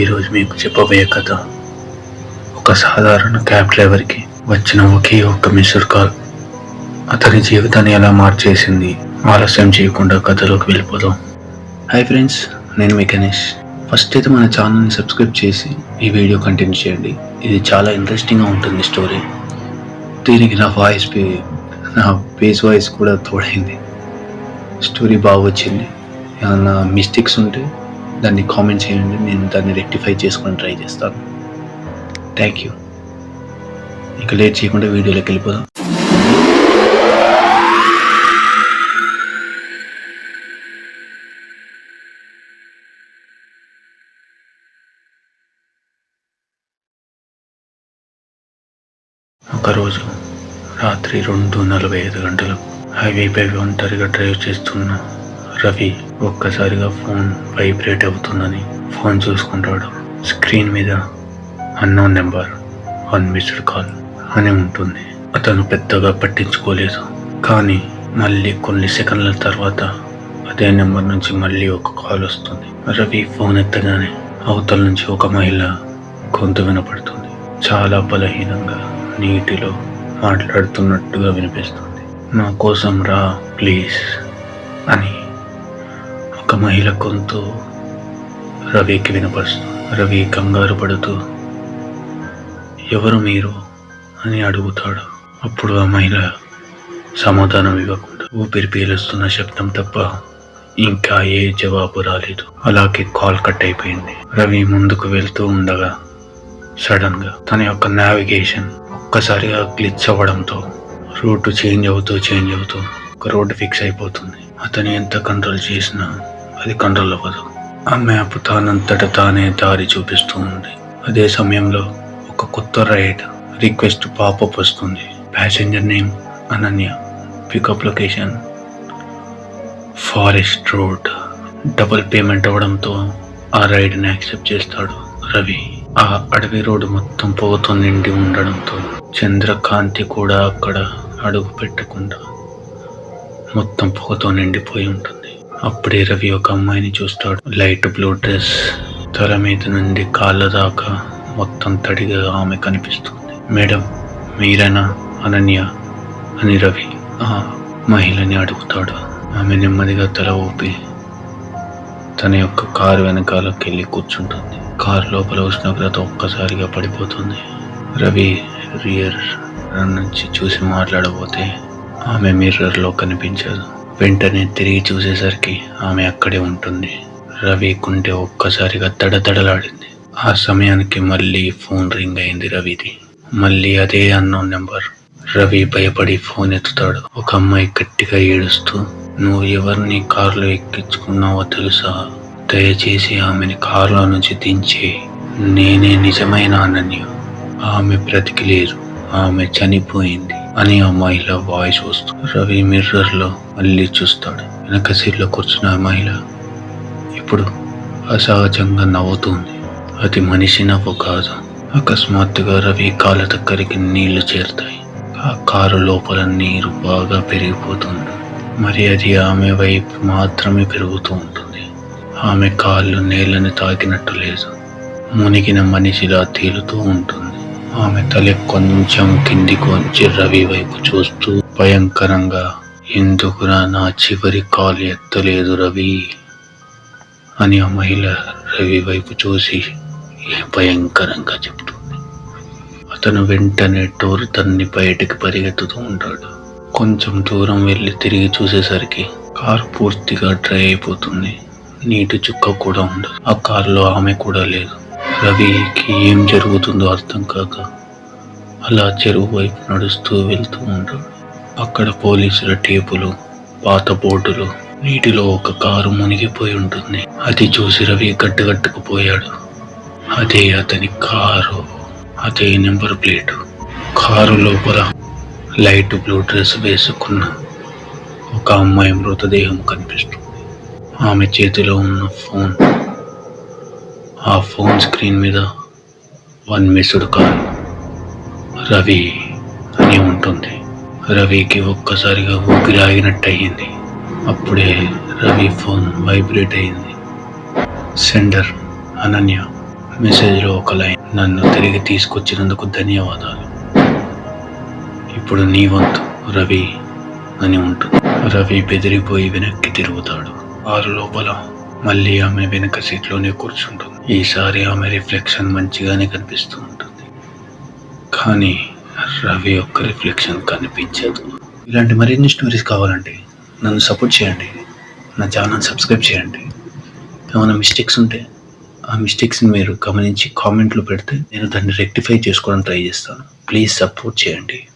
ఈరోజు మీకు చెప్పబోయే కథ ఒక సాధారణ క్యాబ్ డ్రైవర్కి వచ్చిన ఒకే ఒక్క మిస్డ్ కాల్. అతని జీవితాన్ని ఎలా మార్చేసింది ఆలస్యం చేయకుండా కథలోకి వెళ్ళిపోదాం. హాయ్ ఫ్రెండ్స్ నేను మీ గణేష్. ఫస్ట్ అయితే మన ఛానల్ని సబ్స్క్రైబ్ చేసి ఈ వీడియో కంటిన్యూ చేయండి. ఇది చాలా ఇంట్రెస్టింగ్గా ఉంటుంది స్టోరీ దీనికి నా వాయిస్ నా బేస్ వాయిస్ కూడా తోడైంది. స్టోరీ బాగా వచ్చింది. ఏమన్నా మిస్టేక్స్ ఉంటే దాన్ని కామెంట్ చేయండి. నేను దాన్ని రెక్టిఫై చేసుకొని ట్రై చేస్తాను. థ్యాంక్ యూ ఇక లేట్ చేయకుండా వీడియోలోకి వెళ్ళిపోదాం. ఒకరోజు రాత్రి రెండు నలభై ఐదు గంటలు హైవేపై ఒంటరిగా డ్రైవ్ చేస్తున్నా రవి ఒక్కసారిగా ఫోన్ వైబ్రేట్ అవుతుందని ఫోన్ చూసుకుంటాడు. స్క్రీన్ మీద unknown number one missed call అని ఉంటుంది. అతను పెద్దగా పట్టించుకోలేదు. కానీ మళ్ళీ కొన్ని సెకండ్ల తర్వాత అదే నెంబర్ నుంచి మళ్ళీ ఒక కాల్ వస్తుంది. రవి ఫోన్ ఎత్తగానే అవతల నుంచి ఒక మహిళ గొంతు వినపడుతుంది. చాలా బలహీనంగా నీటిలో మాట్లాడుతున్నట్టుగా వినిపిస్తుంది. నా కోసం రా ప్లీజ్ అని ఒక మహిళ గొంతు రవికి వినపరుస్తుంది రవి కంగారు పడుతూ ఎవరు మీరు? అని అడుగుతాడు. అప్పుడు ఆ మహిళ సమాధానం ఇవ్వకుండా ఊపిరి పీలుస్తున్న శబ్దం తప్ప ఇంకా ఏ జవాబు రాలేదు. అలాగే కాల్ కట్ అయిపోయింది. రవి ముందుకు వెళ్తూ ఉండగా సడన్గా తన యొక్క నావిగేషన్ ఒక్కసారిగా గ్లిచ్ అవ్వడంతో రూట్ చేంజ్ అవుతూ చేంజ్ అవుతూ ఒక రోడ్డు ఫిక్స్ అయిపోతుంది. అతను ఎంత కంట్రోల్ చేసినా అది కంట్రోల్ అవ్వదు ఆ మ్యాప్ తానంతట తానే దారి చూపిస్తూ ఉంది అదే సమయంలో ఒక కొత్త రైడ్ రిక్వెస్ట్ పాపప్ వస్తుంది. Passenger name Ananya. Pickup location forest road. Double payment అవ్వడంతో ఆ రైడ్ని యాక్సెప్ట్ చేస్తాడు రవి. ఆ అడవి రోడ్డు మొత్తం పొగతో నిండి ఉండడంతో చంద్రకాంతి కూడా అక్కడ అడుగు పెట్టకుండా మొత్తం పొగతో నిండిపోయి ఉంటుంది. అప్పుడే రవి ఒక అమ్మాయిని చూస్తాడు. Light blue dress. తల మీద నుండి కాళ్ళ దాకా మొత్తం తడిగా ఆమె కనిపిస్తుంది. మేడం మీరేనా? అనన్య అని రవి ఆ మహిళని అడుగుతాడు. ఆమె నెమ్మదిగా తల ఊపి తన యొక్క కారు వెనకాలకి వెళ్ళి కూర్చుంటుంది. కారు లోపల ఉష్ణోగ్రత ఒక్కసారిగా పడిపోతుంది. రవి రియర్ నుంచి చూసి మాట్లాడబోతే ఆమె మిర్రర్లో కనిపించదు. వెంటనే తిరిగి చూసేసరికి ఆమె అక్కడే ఉంటుంది. రవి కుంటే ఒక్కసారిగా దడదడలాడింది ఆ సమయానికి మళ్ళీ ఫోన్ రింగ్ అయింది రవిది. మళ్ళీ అదే అన్నోన్ నెంబర్. రవి భయపడి ఫోన్ ఎత్తుతాడు. ఒక అమ్మాయి గట్టిగా ఏడుస్తూ నువ్వు ఎవరిని కారులో ఎక్కించుకున్నావో తెలుసా? దయచేసి ఆమెని కారులో నుంచి దించి. నేనే నిజమైన అనన్య ఆమె బ్రతికి లేదు ఆమె చనిపోయింది. అని ఆ మహిళ వాయిస్ వస్తుంది రవి మిర్రర్లో మళ్ళీ చూస్తాడు. వెనక సీట్లో కూర్చున్న ఆ మహిళ ఇప్పుడు అసహజంగా నవ్వుతుంది. అది మనిషి నవ్వు కాదు. అకస్మాత్తుగా రవి కాళ్ళ దగ్గరికి నీళ్ళు చేరుతాయి. ఆ కారు లోపల నీరు బాగా పెరిగిపోతుంది. మరి అది ఆమె వైపు మాత్రమే పెరుగుతూ ఉంటుంది. ఆమె కాళ్ళు నేలని తాకినట్టు లేదు. మునిగిన మనిషిలా తేలుతూ ఉంటుంది. ఆమె తల కొంచెం కిందికి వంచి రవి వైపు చూస్తూ భయంకరంగా ఎందుకురా నా చివరి కాలు ఎత్తలేదు రవి? అని ఆ మహిళ రవి వైపు చూసి భయంకరంగా చెప్తుంది. అతను వెంటనే టోర్ తన్ని బయటికి పరిగెత్తుతూ ఉంటాడు. కొంచెం దూరం వెళ్ళి తిరిగి చూసేసరికి కారు పూర్తిగా డ్రై అయిపోతుంది. నీటి చుక్క కూడా ఉండదు. ఆ కారులో ఆమె కూడా లేదు. రవికి ఏం జరుగుతుందో అర్థం కాక అలా చెరువు వైపు నడుస్తూ వెళ్తూ ఉంటాడు అక్కడ పోలీసుల టేపులు పాత బోర్డులు నీటిలో ఒక కారు మునిగిపోయి ఉంటుంది. అది చూసి రవి గడ్డగట్టుకుపోయాడు. అదే అతని కారు అదే నెంబర్ ప్లేట్. కారు లోపల లైట్ బ్లూ డ్రెస్ వేసుకున్న ఒక అమ్మాయి మృతదేహం కనిపిస్తుంది. ఆమె చేతిలో ఉన్న ఫోన్ ఆ ఫోన్ స్క్రీన్ మీద వన్ మిస్డ్ కాల్. రవి అని ఉంటుంది. రవికి ఒక్కసారిగా ఊపిరి ఆగినట్టు అయ్యింది అప్పుడే రవి ఫోన్ వైబ్రేట్ అయింది. సెండర్ అనన్య మెసేజ్లో ఒక లైన్ నన్ను తిరిగి తీసుకొచ్చినందుకు ధన్యవాదాలు. ఇప్పుడు నీ వంతు రవి అని ఉంటుంది. రవి బెదిరిపోయి వెనక్కి తిరుగుతాడు. ఆరు లోపల మళ్ళీ ఆమె వెనక సీట్లోనే కూర్చుంటుంది. ఈసారి ఆమె రిఫ్లెక్షన్ మంచిగానే కనిపిస్తూ ఉంటుంది. కానీ రవి యొక్క రిఫ్లెక్షన్ కనిపించదు. ఇలాంటి మరిన్ని స్టోరీస్ కావాలంటే నన్ను సపోర్ట్ చేయండి. నా ఛానల్ సబ్స్క్రైబ్ చేయండి. ఏమైనా మిస్టేక్స్ ఉంటే ఆ మిస్టేక్స్ని మీరు గమనించి కామెంట్లు పెడితే నేను దాన్ని రెక్టిఫై చేసుకోవడానికి ట్రై చేస్తాను. ప్లీజ్ సపోర్ట్ చేయండి.